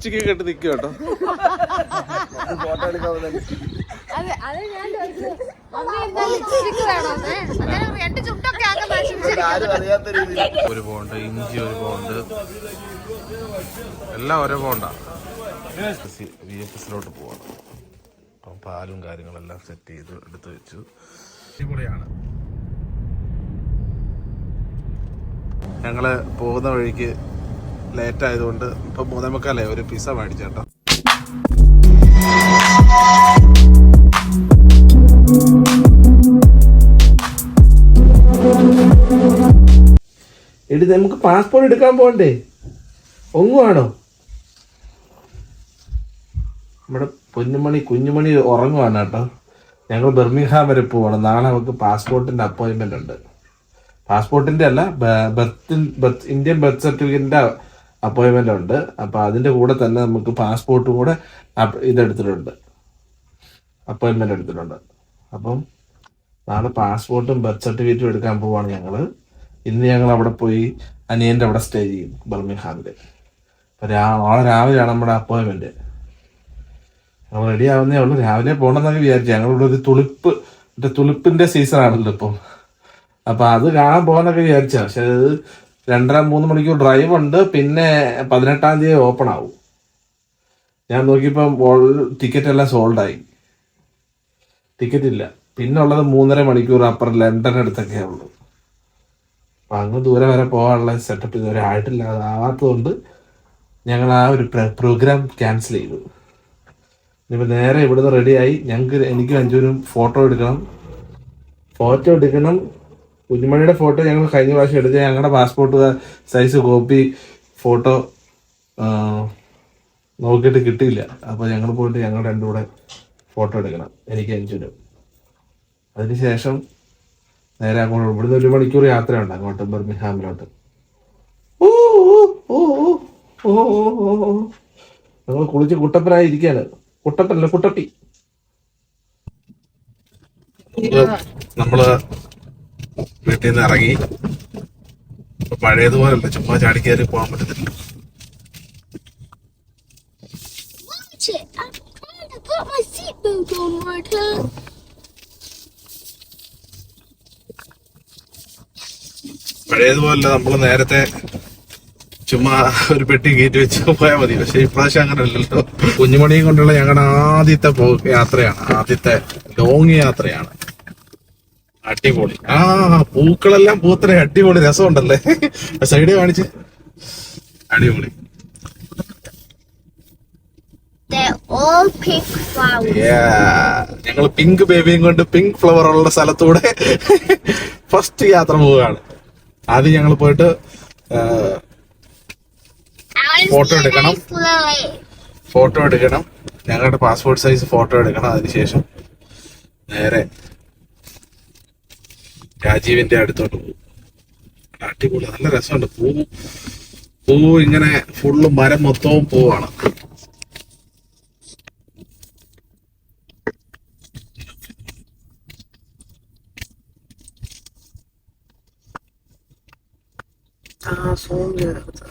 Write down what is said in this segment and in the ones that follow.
ഉച്ചയ്ക്ക് കേട്ട് നിൽക്കുക കേട്ടോ. ഒരു പോണ്ട് ഇഞ്ചി ഒരു പോണ്ട്. എല്ലാം ഒരേ പോണ്ടാ. വി എഫ് എസിലോട്ട് പോവാണ്. അപ്പം പാലും കാര്യങ്ങളെല്ലാം സെറ്റ് ചെയ്ത് എടുത്ത് വെച്ചു. അടിപൊളിയാണ്. ഞങ്ങൾ പോകുന്ന വഴിക്ക് ലേറ്റ് ആയതുകൊണ്ട് ഇപ്പം മൂന്നേമുക്കാലേ ഒരു പിസ മേടിച്ചേട്ടോ എടി നമുക്ക് പാസ്പോർട്ട് എടുക്കാൻ പോകണ്ടേ ഒങ്ങുവാണോ? നമ്മുടെ പൊന്നുമണി കുഞ്ഞുമണി ഉറങ്ങുവാണ് കേട്ടോ. ഞങ്ങൾ ബെർമിഹാം വരെ പോവാണ്. നാളെ നമുക്ക് പാസ്പോർട്ടിന്റെ അപ്പോയിന്റ്മെന്റ് ഉണ്ട്. പാസ്പോർട്ടിന്റെ അല്ല ബർത്ത് ബർത്ത് ഇന്ത്യൻ ബർത്ത് സർട്ടിഫിക്കറ്റിന്റെ അപ്പോയിന്റ്മെന്റ് ഉണ്ട്. അപ്പൊ അതിന്റെ കൂടെ തന്നെ നമുക്ക് പാസ്പോർട്ടും കൂടെ ഇതെടുത്തിട്ടുണ്ട്. അപ്പോയിൻമെന്റ് എടുത്തിട്ടുണ്ട്. അപ്പം നാളെ പാസ്പോർട്ടും ബർത്ത് സർട്ടിഫിക്കറ്റും എടുക്കാൻ പോവാണ് ഞങ്ങൾ. ഇന്ന് ഞങ്ങൾ അവിടെ പോയി അനിയന്റെ അവിടെ സ്റ്റേ ചെയ്യും ബർമിഹാമിൽ അപ്പൊ രാ- നാളെ രാവിലെയാണ് നമ്മുടെ അപ്പോയിൻമെന്റ് ഞങ്ങൾ റെഡി ആവുന്നേ ഉള്ളൂ. രാവിലെ പോകണമെന്നൊക്കെ വിചാരിച്ചു. ഞങ്ങളിവിടെ ഒരു തുളിപ്പ് മറ്റേ തുളിപ്പിന്റെ സീസൺ ആണല്ലോ ഇപ്പം. അപ്പൊ അത് കാണാൻ പോകാന്നൊക്കെ വിചാരിച്ച. പക്ഷെ അത് രണ്ടര മൂന്ന് മണിക്കൂർ ഡ്രൈവ് ഉണ്ട്. പിന്നെ പതിനെട്ടാം തീയതി ഓപ്പൺ ആവും. ഞാൻ നോക്കിയപ്പം ടിക്കറ്റ് എല്ലാം സോൾഡ് ആയി. ടിക്കറ്റ് ഇല്ല. പിന്നെ ഉള്ളത് മൂന്നര മണിക്കൂർ അപ്പർ ലണ്ടൻ അടുത്തൊക്കെ ഉള്ളൂ. അപ്പം അങ്ങ് ദൂരെ വരെ പോകാനുള്ള സെറ്റപ്പ് ഇതുവരെ ആയിട്ടില്ല അതാവാത്തതുകൊണ്ട് ഞങ്ങൾ ആ ഒരു പ്രോഗ്രാം ക്യാൻസൽ ചെയ്തു. ഇനിയിപ്പോൾ നേരെ ഇവിടുന്ന് റെഡിയായി ഞങ്ങൾക്ക് എനിക്കും അഞ്ചൂരും ഫോട്ടോ എടുക്കണം. ഫോട്ടോ എടുക്കണം. കുഞ്ഞുമണിയുടെ ഫോട്ടോ ഞങ്ങൾ കഴിഞ്ഞ പ്രാവശ്യം എടുത്ത് ഞങ്ങളുടെ പാസ്പോർട്ട് സൈസ് കോപ്പി ഫോട്ടോ നോക്കിയിട്ട് കിട്ടിയില്ല. അപ്പോൾ ഞങ്ങൾ പോയിട്ട് ഞങ്ങൾ രണ്ടും കൂടെ ഫോട്ടോ എടുക്കണം. എനിക്ക് അഞ്ചൂരും അതിനുശേഷം നേരെ അങ്ങോട്ട് ഇവിടുന്ന് ഒരു മണിക്കൂർ യാത്രയുണ്ട് അങ്ങോട്ട് ബർമിഹാമിലോട്ട് ഞങ്ങൾ കുളിച്ച് കുട്ടപ്പനായി ഇരിക്കുകയാണ്. കുട്ടപ്പനല്ല കുട്ടപ്പി. നമ്മൾ വീട്ടിൽ നിന്ന് ഇറങ്ങി. ഇപ്പൊ പഴയതുപോലല്ല ചുമ്മാ ചാടി കയറി പോകാൻ പറ്റത്തില്ല. പഴയതുപോലല്ല നമ്മൾ നേരത്തെ ചുമ്മാ ഒരു പെട്ടി കയറ്റി വെച്ച് പോയാൽ മതി. പക്ഷെ ഇപ്രാവശ്യം അങ്ങനെ അല്ലല്ലോ. കുഞ്ഞുമണിയും കൊണ്ടുള്ള ഞങ്ങളുടെ ആദ്യത്തെ യാത്രയാണ്. ആദ്യത്തെ ലോങ് യാത്രയാണ്. അടിപൊളി. ആ പൂക്കളെല്ലാം പൂത്തനെ അടിപൊളി രസമുണ്ടല്ലേ? സൈഡ് കാണിച്ച്. അടിപൊളി. ഞങ്ങൾ പിങ്ക് ബേബിയും കൊണ്ട് പിങ്ക് ഫ്ലവർ ഉള്ള സ്ഥലത്തൂടെ ഫസ്റ്റ് യാത്ര പോവുകയാണ്. ആദ്യം ഞങ്ങൾ പോയിട്ട് ഫോട്ടോ എടുക്കണം. ഫോട്ടോ എടുക്കണം. ഞങ്ങളുടെ പാസ്പോർട്ട് സൈസ് ഫോട്ടോ എടുക്കണം അതിനുശേഷം നേരെ രാജീവിന്റെ അടുത്തോട്ട് പോകും. അടിപൊളി നല്ല രസമുണ്ട്. പൂ പൂ ഇങ്ങനെ ഫുള്ള് മരം മൊത്തവും പൂവാണ്. ആ ചേർത്ത്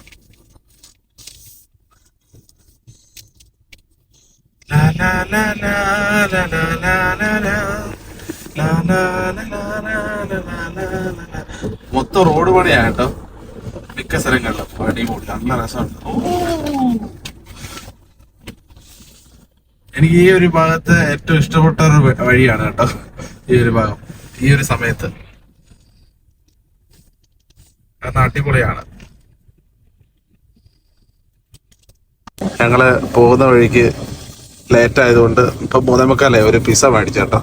La la la la la la la la മൊത്തം റോഡ് പണിയാ കേട്ടോ. മിക്ക സ്ഥലങ്ങളിലും അടിപൊളി. നല്ല രസമുണ്ട്. എനിക്ക് ഈ ഒരു ഭാഗത്ത് ഏറ്റവും ഇഷ്ടപ്പെട്ട ഒരു വഴിയാണ് കേട്ടോ. ഈ ഒരു ഭാഗം. ഈ ഒരു സമയത്ത്. കാരണം അടിപൊളിയാണ്. ഞങ്ങൾ പോകുന്ന വഴിക്ക് ലേറ്റ് ആയതുകൊണ്ട് ഇപ്പൊ മൂന്നേമുക്കാലേ ഒരു പിസ മേടിച്ചേട്ടോ.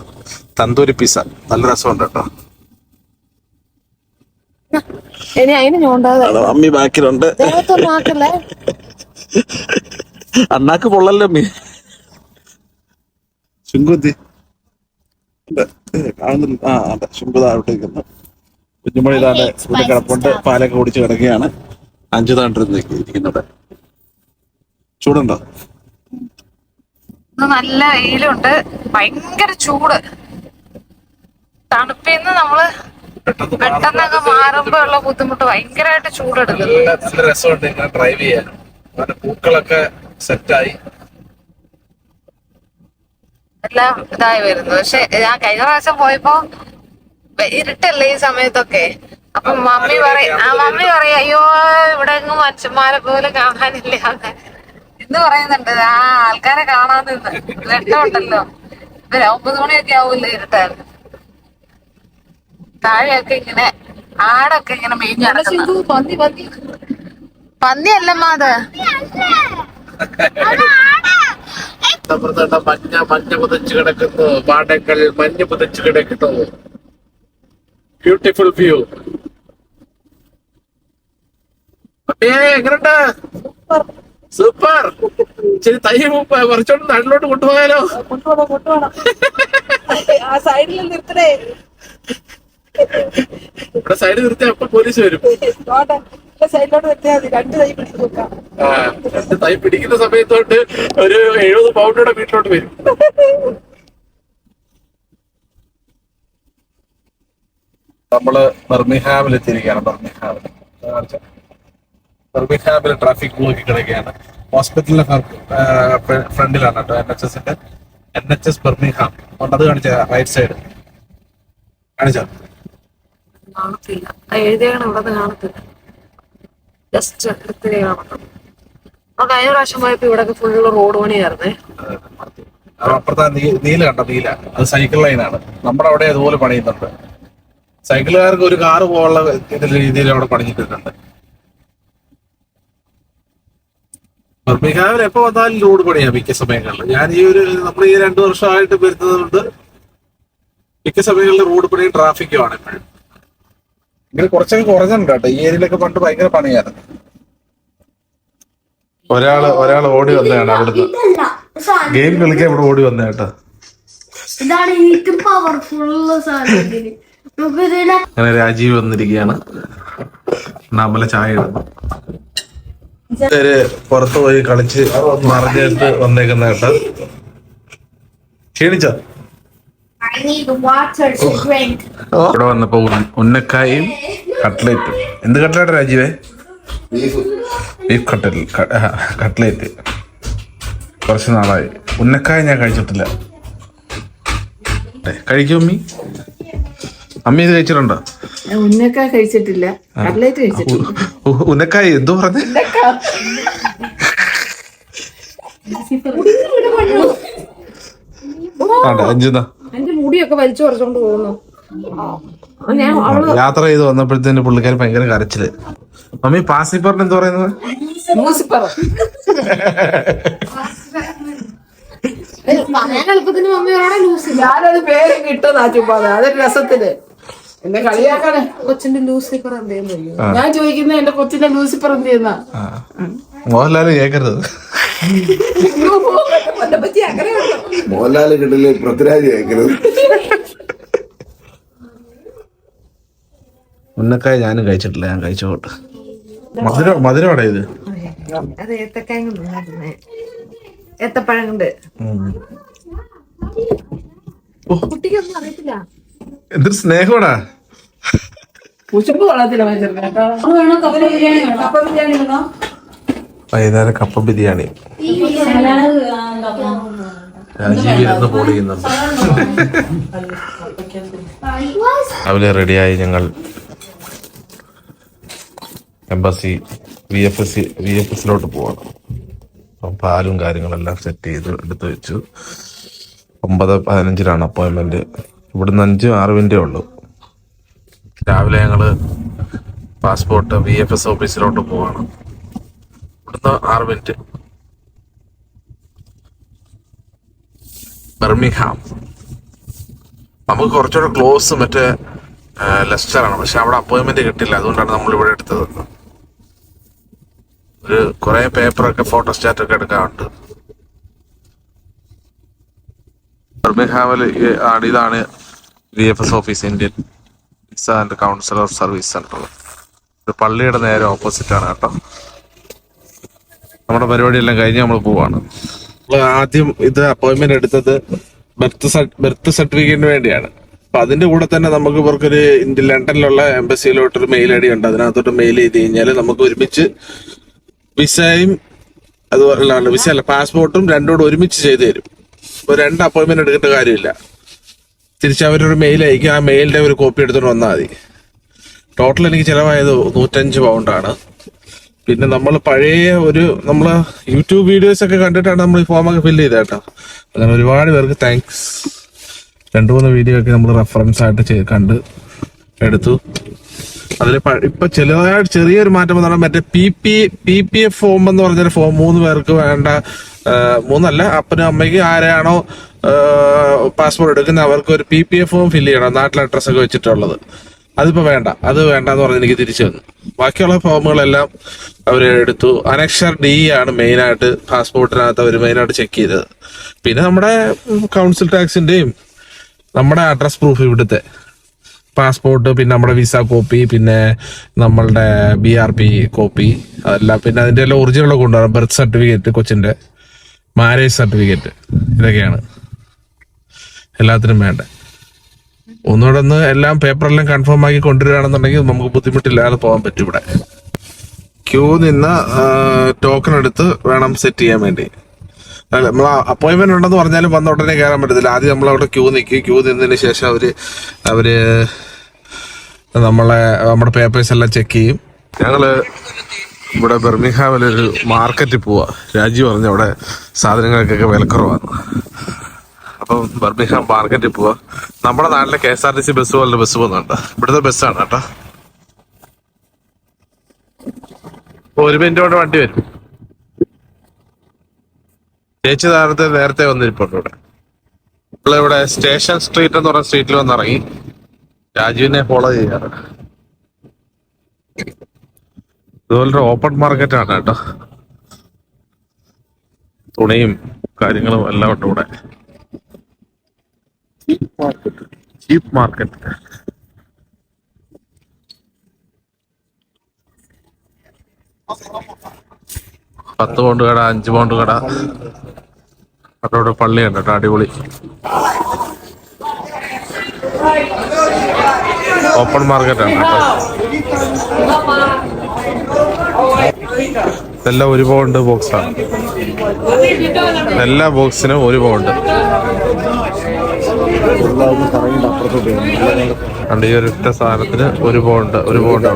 തന്തൂരി പിസ നല്ല രസമുണ്ട് കേട്ടോ. ഇനി അതിന് ഞോണ്ടാതെ അത് അമ്മി ബാക്കിലുണ്ട്. അണ്ണാക്ക് പൊള്ളല്ലോ അമ്മി? ശുങ്കുത്തി കാണുന്നില്ല. ആ അതെ. ശുങ്കു താഴോട്ടേക്കുന്നു കുഞ്ഞുമണി താണ്ടെ ഇവിടെ കിടപ്പുണ്ട്. പാലൊക്കെ കുടിച്ച് കിടക്കുകയാണ്. അഞ്ചു താണ്ടിരുന്ന് ഇരിക്കുന്നുണ്ട് ചൂടുണ്ടോ? നല്ല വെയിലുണ്ട്. ഭയങ്കര ചൂട്. തണുപ്പിന്ന് നമ്മൾ പെട്ടെന്ന് പെട്ടെന്നൊക്കെ മാറുമ്പോ ഉള്ള ബുദ്ധിമുട്ട് ഭയങ്കരമായിട്ട് ചൂടെടുക്കുന്നു. നല്ല നല്ല രസമുണ്ട്. ഇങ്ങനെ ഡ്രൈവ് ചെയ്യാൻ. പൂക്കളൊക്കെ സെറ്റായി എല്ലാം ഇതായി വരുന്നു. പക്ഷെ ഞാൻ കഴിഞ്ഞ പ്രാവശ്യം പോയപ്പോ ഇരുട്ടല്ലേ ഈ സമയത്തൊക്കെ. അപ്പൊ മമ്മി പറയും ആ മമ്മി പറയും അയ്യോ ഇവിടെ എങ്ങും മനുഷ്യന്മാരെ പോലെ കാണാനില്ല. എന്ന്. ഇന്ന് പറയുന്നുണ്ട്. ആ ആൾക്കാരെ കാണാൻ നിന്ന്. വെട്ടമുണ്ടല്ലോ ഒമ്പത് മണിയൊക്കെ ആവൂല്ലേ ഇരുട്ടാൻ? താഴെയൊക്കെ ഇങ്ങനെ ആടൊക്കെ ഇങ്ങനെ മേഞ്ഞ് നടക്കുന്നു. പന്നിയല്ലമ്മ അത്? അപ്പുറത്തോട്ട് മഞ്ഞ മഞ്ഞ പുതച്ച് കിടക്കുന്നു. പാടങ്ങൾ മഞ്ഞ് പുതച്ച് കിടക്കുന്നു. ബ്യൂട്ടിഫുൾ വ്യൂ എങ്ങനെയുണ്ട് സൂപ്പർ ശരി തൈ പറിച്ചോണ്ട് നാട്ടിലോട്ട് കൊണ്ടുപോയാലോ? ആ സൈഡിൽ നിർത്തണേ. ഇവിടെ സൈഡ് നിർത്തി അപ്പൊ പോലീസ് വരും. ഓട്ടെ സൈഡിലോട്ട് നിർത്തിയാൽ മതി. രണ്ട് തൈ പിടിച്ച് നോക്കാം ആ, രണ്ട് തൈ പിടിക്കുന്ന സമയത്തോട്ട് ഒരു എഴുപത് പൗണ്ടോടെ വീട്ടിലോട്ട് വരും. നമ്മൾ ബർമിഹാമിൽ എത്തിയിരിക്കുകയാണ് ബർമിഹാമിൽ. ബർമിഹാമിൽ ട്രാഫിക് നോക്കി കിടക്കുകയാണ്. ഹോസ്പിറ്റലിന്റെ ഫ്രണ്ടിലാണ് കേട്ടോ എൻ എച്ച് എസിന്റെ എൻ എച്ച് എസ് ബർമിഹാം അത് കാണിച്ച റൈറ്റ് സൈഡ് കാണിച്ചോ. കാണത്തില്ല. ആ എഴുതിയാണ് ഇവിടെ കാണത്തില്ല. ജസ്റ്റ് എടുത്തിരി കാണത്തുള്ളൂ. ആ കഴിഞ്ഞ പ്രാവശ്യം പോയപ്പോ ഇവിടെ ഫുള്ള് റോഡ് പണിയായിരുന്നേ. നീല കണ്ട? നീല. അത് സൈക്കിൾ ലൈനാണ് നമ്മുടെ അവിടെ അതുപോലെ പണിയുന്നുണ്ട്. സൈക്കിളുകാർക്ക് ഒരു കാറ് പോകാനുള്ള രീതിയിൽ അവിടെ പണിഞ്ഞിട്ടുണ്ട്. ബർമിഹാമിൽ എപ്പോ വന്നാലും റോഡ് പണിയാ മിക്ക സമയങ്ങളിൽ ഞാൻ ഈ ഒരു നമ്മൾ ഈ രണ്ടു വർഷമായിട്ട് വരുന്നത് കൊണ്ട് മിക്ക സമയങ്ങളിൽ റോഡ് പണിയും ട്രാഫിക്കുമാണ് ഇപ്പോഴും. ഇങ്ങനെ കുറച്ചൊക്കെ കുറഞ്ഞിട്ടുണ്ട് കേട്ടോ. ഈ ഏരിയയിലൊക്കെ പണ്ട് ഭയങ്കര പണിയായിരുന്നു. ഒരാൾ ഒരാൾ ഓടി വന്നതാണ് അവിടുന്ന്. ഗെയിം കളിക്കാൻ ഇവിടെ ഓടി വന്ന കേട്ടോ. ഇതാണ് അങ്ങനെ രാജീവ് വന്നിരിക്കുകയാണ്. നമ്മളെ ചായ ഇടുന്നു. പുറത്തു പോയി കളിച്ച് മറിഞ്ഞിട്ട് വന്നേക്കുന്ന കേട്ടോ. ക്ഷീണിച്ചോ? ഇവിടെ വന്നപ്പോ ഉന്ന- ഉന്നക്കായും കട്ട്ലേറ്റും. എന്ത് കട്ട്ലേറ്റ് രാജീവേ? ബീഫ്. Cutlet cutlet. കുറച്ച് നാളായി. ഉന്നക്കായ ഞാൻ കഴിച്ചിട്ടില്ല. കഴിക്കും അമ്മി. അമ്മി ഇത് കഴിച്ചിട്ടുണ്ടോ? ഉന്നക്കായ കഴിച്ചിട്ടില്ല. കട്ലേറ്റ് കഴിച്ചിട്ടില്ല. ഉന്നക്കായ എന്തോ പറഞ്ഞു? ആണ്ടെ, അഞ്ചുന്നാ മുടിയൊക്കെ വലിച്ചു കുറച്ചോണ്ട് പോകുന്നു. ഞാൻ അവൾ യാത്ര ചെയ്ത് വന്നപ്പോഴത്തേന് പുള്ളിക്കാരി ഭയങ്കര കരച്ചിൽ. മമ്മി പാസിപ്പറിന് എന്ത് പറയുന്നത്? ലൂസിഫർ പറയാൻ എളുപ്പത്തിന് മമ്മി പറയണേ ലൂസി ഞാനത് പേര് കിട്ടുന്ന ചുമ്പാതെ അതൊരു രസത്തിൽ എന്നെ കളിയാക്കാനെ. കൊച്ചിന്റെ ലൂസിപ്പർ എന്ത് ചെയ്യുന്നു ഞാൻ ചോദിക്കുന്ന എന്റെ കൊച്ചിന്റെ ലൂസിപ്പർ എന്ത് ചെയ്യുന്ന. മോഹൻലാൽ കേക്കരുത്? മോഹൻലാൽ കിട്ടില്ല പൃഥ്വിരാജ് കേക്കരുത്. ഉന്നക്കായ ഞാനും കഴിച്ചിട്ടില്ല ഞാൻ കഴിച്ചോട്ട്. മധുരം മധുരമാടാ ഇത്? അത് ഏത്തക്കായ കൊണ്ടുണ്ടായിരുന്നേ ഏത്തപ്പഴം കൊണ്ട്. ഉം. കുട്ടിക്കൊന്നും അറിയത്തില്ല. എന്തൊരു സ്നേഹമാടാ. കുശുമ്പ് കൊള്ളത്തില്ല മനുഷ്യർക്ക്. കപ്പ ബിരിയാണി? വൈകുന്നേരം കപ്പ ബിരിയാണി. രാജീവ് ഇരുന്ന് പോൾ രാവിലെ റെഡിയായി ഞങ്ങൾ embassy V F S V F എസിലോട്ട് പോവാണ്. അപ്പം പാലും കാര്യങ്ങളെല്ലാം സെറ്റ് ചെയ്ത് എടുത്ത് വെച്ചു. ഒമ്പത് പതിനഞ്ചിനാണ് അപ്പോയിൻമെന്റ് ഇവിടുന്ന് അഞ്ച് ആറ് മിനിറ്റേ ഉള്ളൂ. രാവിലെ ഞങ്ങൾ പാസ്പോർട്ട് വി എഫ് എസ് ഓഫീസിലോട്ട് പോവാണ്. ആറ് മിനിറ്റ്. ബർമിഹാം നമുക്ക് കുറച്ചുകൂടെ ക്ലോസ് മറ്റേ ലെസ്റ്റർ ആണ് പക്ഷെ അവിടെ അപ്പോയിൻമെന്റ് കിട്ടില്ല. അതുകൊണ്ടാണ് നമ്മൾ ഇവിടെ എടുത്തത്. ഒരു കുറെ പേപ്പറൊക്കെ ഫോട്ടോസ്റ്റാറ്റ് ഒക്കെ എടുക്കാറുണ്ട് ബർമിഹാമിൽ ആണ് ഇതാണ് V F S office Indian visa and councillor service centre. ഒരു പള്ളിയുടെ നേരെ ഓപ്പോസിറ്റ് ആണ് കേട്ടോ. നമ്മുടെ പരിപാടിയെല്ലാം കഴിഞ്ഞ് നമ്മൾ പോവാണ്. ആദ്യം ഇത് അപ്പോയിന്റ്മെന്റ് എടുത്തത് ബർത്ത് ബർത്ത് സർട്ടിഫിക്കറ്റിന് വേണ്ടിയാണ്. അപ്പൊ അതിന്റെ കൂടെ തന്നെ നമുക്ക് ഇവർക്കൊരു ലണ്ടനിലുള്ള എംബസിയിലോട്ടൊരു മെയിൽ ഐ ഡി ഉണ്ട്. അതിനകത്തോട്ട് മെയിൽ ചെയ്ത് കഴിഞ്ഞാൽ നമുക്ക് ഒരുമിച്ച് വിസയും അതുപോലെ വിസ അല്ല പാസ്പോർട്ടും രണ്ടോട് ഒരുമിച്ച് ചെയ്തു തരും. ഇപ്പൊ രണ്ട് അപ്പോയിന്റ്മെന്റ് എടുക്കേണ്ട കാര്യമില്ല. തിരിച്ച് അവരൊരു മെയിൽ അയക്കും. ആ മെയിലിന്റെ ഒരു കോപ്പി എടുത്തോണ്ട് വന്നാൽ മതി. ടോട്ടൽ എനിക്ക് ചിലവായത് നൂറ്റഞ്ച് പൗണ്ടാണ് പിന്നെ നമ്മൾ പഴയ ഒരു നമ്മൾ യൂട്യൂബ് വീഡിയോസ് ഒക്കെ കണ്ടിട്ടാണ് നമ്മൾ ഈ ഫോമൊക്കെ ഫില്ല് ചെയ്തത് കേട്ടോ അങ്ങനെ ഒരുപാട് പേർക്ക് താങ്ക്സ് രണ്ടു മൂന്ന് വീഡിയോ ഒക്കെ നമ്മൾ റെഫറൻസ് ആയിട്ട് കണ്ട് എടുത്തു. അതിൽ ഇപ്പൊ ചെറുതായിട്ട് ചെറിയൊരു മാറ്റം പറഞ്ഞാൽ മറ്റേ P P P P F form എന്ന് പറഞ്ഞൊരു ഫോം മൂന്ന് പേർക്ക് വേണ്ട മൂന്നല്ല അപ്പനും അമ്മയ്ക്ക് ആരെയാണോ പാസ്പോർട്ട് എടുക്കുന്നത് അവർക്ക് ഒരു P P F form fill ചെയ്യണം. നാട്ടിലെ അഡ്രസ്സൊക്കെ വെച്ചിട്ടുള്ളത്. അതിപ്പോ വേണ്ട അത് വേണ്ട എന്ന് പറഞ്ഞ് എനിക്ക് തിരിച്ചു വന്നു. ബാക്കിയുള്ള ഫോമുകളെല്ലാം അവർ എടുത്തു. അനക്ഷർ ഡി ആണ് മെയിനായിട്ട് പാസ്പോർട്ടിനകത്ത് അവർ മെയിൻ ആയിട്ട് ചെക്ക് ചെയ്തത്. പിന്നെ നമ്മുടെ കൗൺസിൽ ടാക്സിന്റെയും നമ്മുടെ അഡ്രസ് പ്രൂഫ് ഇവിടുത്തെ. പാസ്പോർട്ട് പിന്നെ നമ്മുടെ വിസ കോപ്പി പിന്നെ നമ്മളുടെ ബി ആർ പി കോപ്പി അതെല്ലാം പിന്നെ അതിന്റെ എല്ലാം ഒറിജിനൽ കൊണ്ടുവരാം ബർത്ത് സർട്ടിഫിക്കറ്റ് കൊച്ചിന്റെ മാരേജ് സർട്ടിഫിക്കറ്റ് ഇതൊക്കെയാണ്. എല്ലാത്തിനും വേണ്ട. ഒന്നുകൂടെ ഒന്ന് എല്ലാം പേപ്പറെല്ലാം കൺഫേം ആക്കി കൊണ്ടുവരികയാണെന്നുണ്ടെങ്കിൽ നമുക്ക് ബുദ്ധിമുട്ടില്ലാതെ പോകാൻ പറ്റും ഇവിടെ. ക്യൂ നിന്ന് ടോക്കൺ എടുത്ത് വേണം സെറ്റ് ചെയ്യാൻ വേണ്ടി. അല്ല നമ്മൾ അപ്പോയിന്റ്മെന്റ് ഉണ്ടെന്ന് പറഞ്ഞാലും വന്ന ഉടനെ കയറാൻ പറ്റത്തില്ല. ആദ്യം നമ്മൾ അവിടെ ക്യൂ നിൽക്കും ക്യൂ നിന്നതിന് ശേഷം അവർ അവർ നമ്മളെ നമ്മുടെ പേപ്പേഴ്സ് എല്ലാം ചെക്ക് ചെയ്യും. ഞങ്ങൾ ഇവിടെ ബെർമിഹാമിലൊരു മാർക്കറ്റിൽ പോവാ. രാജി പറഞ്ഞു അവിടെ സാധനങ്ങൾക്കൊക്കെ വിലക്കുറവാണ്. അപ്പം ബർമിഹാം മാർക്കറ്റിൽ പോവാ. നമ്മുടെ നാട്ടിലെ K S R T C bus പോലെ ബസ് പോകുന്നുണ്ട്. ഇവിടുത്തെ ബസ്സാണ് കേട്ടോ. ഒരു മിനിറ്റ് കൊണ്ട് വണ്ടി വരും. ചേച്ചി നേരത്തെ നേരത്തെ വന്നിരിപ്പുണ്ട് ഇവിടെ. നമ്മളിവിടെ സ്റ്റേഷൻ സ്ട്രീറ്റ് എന്ന് പറഞ്ഞ സ്ട്രീറ്റിൽ വന്നിറങ്ങി രാജുവിനെ ഫോളോ ചെയ്യാറ്. ഇതുപോലൊരു ഓപ്പൺ മാർക്കറ്റ് ആണ് കേട്ടോ. തുണിയും കാര്യങ്ങളും എല്ലാം ഉണ്ട് ഇവിടെ. Cheap market. പത്ത് പൗണ്ട് കട അഞ്ച് പൗണ്ട് കട. അവിടെ പള്ളിയുണ്ട് കേട്ടോ അടിപൊളി. ഓപ്പൺ മാർക്കറ്റാണ് ഇതെല്ലാം ഒരു പൗണ്ട് ബോക്സാണ്. എല്ലാ ബോക്സിനും ഒരു പൗണ്ട്. കണ്ട് ഈ ഒരു ഒറ്റ സാധനത്തിന് ഒരു ബോണ്ട് ഒരു പോണ്ട്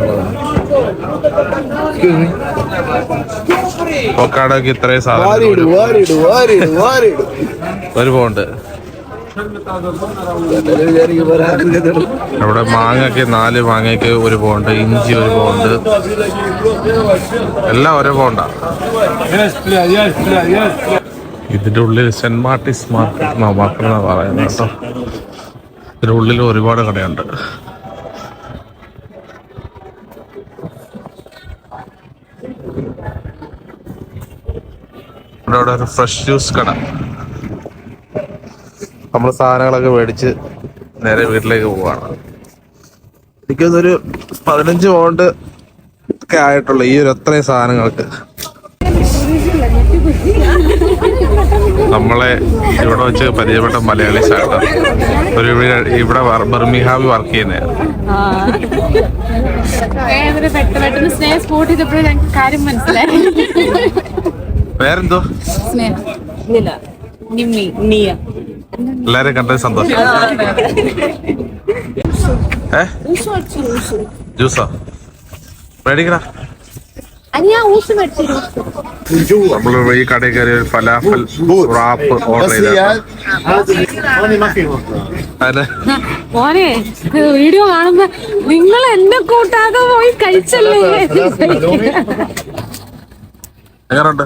പൊക്കാടൊക്കെ ഇത്രയും സാധനം ഒരു- പോണ്ട് നമ്മുടെ ഒരു മാങ്ങയ്ക്ക് നാല് മാങ്ങയ്ക്ക് ഒരു പോണ്ട് ഇഞ്ചി ഒരു പോണ്ട് എല്ലാം ഓരോ പൗണ്ടാ ഇതിന്റെ ഉള്ളിൽ സെന്റ് മാർട്ടിസ് മാർക്കറ്റ് എന്നാ മാർക്കറ്റ് എന്നാ പറയുന്നത് കേട്ടോ. ഇതിന്റെ ഉള്ളിൽ ഒരുപാട് കടയുണ്ട്. ഇവിടെ അവിടെ ഒരു ഫ്രഷ് ജ്യൂസ് കട. നമ്മൾ സാധനങ്ങളൊക്കെ മേടിച്ച് നേരെ വീട്ടിലേക്ക് പോവാണ്. എനിക്കൊന്നൊരു പതിനഞ്ച് പൗണ്ട് ഒക്കെ ആയിട്ടുള്ള ഈ ഒരു അത്രയും സാധനങ്ങൾക്ക്. നമ്മളെ ഇവിടെ വെച്ച് പരിചയപ്പെട്ട മലയാളി ആട്ടോ ഒരു ഇവിടെ- ബർമിഹാമിൽ വർക്ക് ചെയ്യുന്ന വേറെന്തോ? എല്ലാരും കണ്ടത് സന്തോഷം. ജ്യൂസോ ജ്യൂസാ? മേടിക്കടാ അനിയാ ഊസ് മേടിച്ചു നമ്മൾ ഈ കടയിൽ കയറി ഒരു ഫലാഫൽ റാപ്പ് ഓർഡർ ചെയ്ത അതെ മോനെ വീഡിയോ കാണുമ്പോ നിങ്ങൾ എന്നെ കൂട്ടാകെ പോയി കഴിച്ചല്ലേ? എങ്ങനുണ്ട്?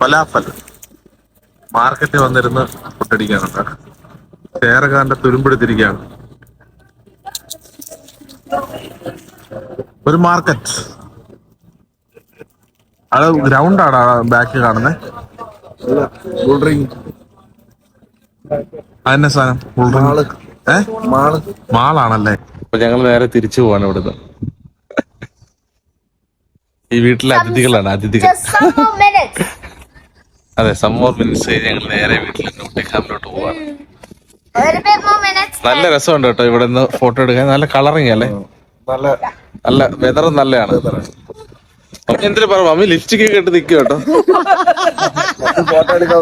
ഫലാഫൽ. മാർക്കറ്റിൽ വന്നിരുന്ന് ഫുഡടിക്കാനുണ്ട് ചേരകാന്റെ തുരുമ്പെടുത്തിരിക്കുകയാണ്. ഒരു മാർക്കറ്റ്. അത് ഗ്രൗണ്ട് ആണ് ബാക്ക് കാണുന്നത് അതിന്റെ സാധനം? മാളാണല്ലേ. അപ്പൊ ഞങ്ങൾ നേരെ തിരിച്ചു പോവാണ് ഇവിടുന്ന്. ഈ വീട്ടിലെ അതിഥികളാണ് അതിഥികൾ. അതെ സമ്മോർ മിനിറ്റ്സ് ഞങ്ങൾ നേരെ വീട്ടിൽ ഡാമിലോട്ട് പോവാണ്. നല്ല രസമുണ്ട് കേട്ടോ ഇവിടെ നിന്ന് ഫോട്ടോ എടുക്കാൻ. നല്ല കളറിങ് അല്ലേ? നല്ല നല്ല വെതർ നല്ലതാണ്. എന്തിനു പറ മമ്മി ലിപ്സ്റ്റിക് കേട്ട്. നിൽക്കും കേട്ടോ ഫോട്ടോ എടുക്കാൻ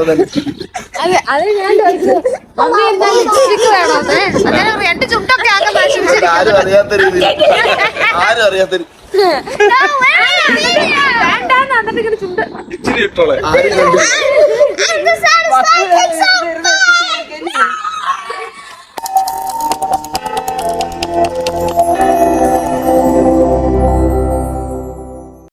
ഇച്ചിരി ഇട്ടോളെ.